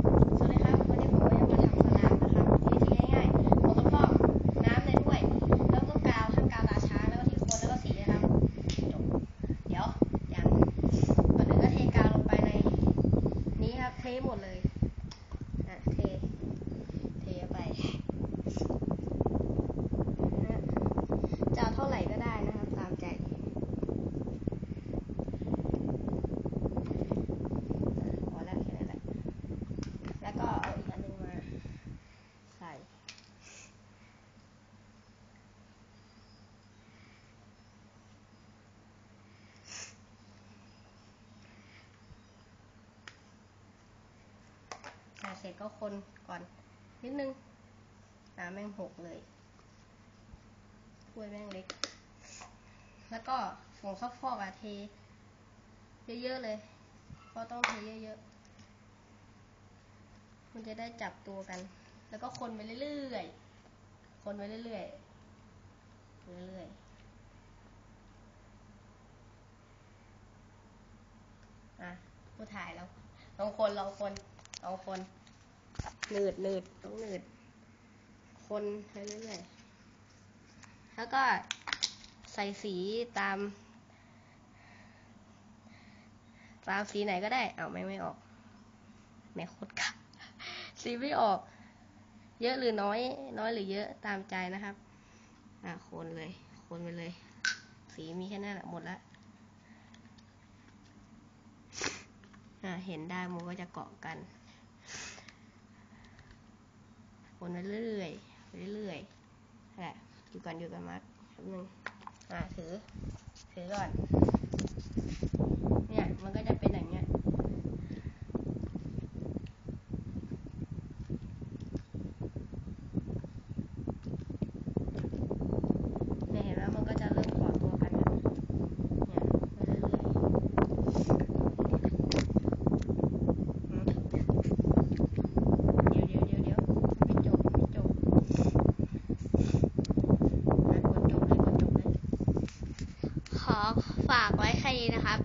สวัสดีครับ วันนี้ผมก็จะมาทำสลามนะครับวิธีง่ายๆผมก็พอกน้ำในถ้วย แล้วก็กาวทั้งกาวตาช้างแล้วก็ที่คนแล้วก็สีนะครับจบเดี๋ยวอย่างก่อนอื่นก็เทกาวลงไปในนี้ครับเทหมดเลยอะเท เทไปนะฮะจะเอาเท่าไหร่ก็ได้นะครับ ตามใจ พอแล้วแค่นั้นแหละ แล้วก็เอาอีกอันหนึงมาใส่ ใส่ เสร็จก็คนก่อนนิดนึงน้ำแม่งหกเลยถ้วยแม่งเล็ก แล้วก็ผงซักฟอกอะเท เยอะๆเลยเพราะต้องเทเยอะๆ มันจะได้จับตัวกัน แล้วก็คนไปเรื่อยๆ คนไปเรื่อยๆ เรื่อยๆอะผู้ถ่ายเราลองคนลองคนลองคน หนืดหนืดต้องหนืดคนไปเรื่อยๆแล้วก็ใส่สีตาม ตามสีไหนก็ได้ เอาไม่ไม่ออกแม่โคตรกัสีไม่ออก เยอะหรือน้อย น้อยหรือเยอะตามใจนะครับ อะโคนเลยโคนไปเลย สีมีแค่นั้นแหละหมดละอะเห็นได้มันก็จะเกาะกัน คนไปเรื่อยๆไปเรื่อยๆแหละอยู่ก่อนอยู่กันมาคแป๊บนึงอ่าถือถือก่อน เนี่ย มันก็จะเป็นอย่างเงี้ย เนี่ยเห็นไหมมันก็จะเริ่มก่อตัวกันเนี่ยเนี่ยไปเรื่อยๆอืมเดี๋ยวเดี๋ยวเดี๋ยวเดี๋ยวไม่จบไม่จบอะกดจบเลยกดจบเลย ขอฝากไว้แค่นี้นะครับ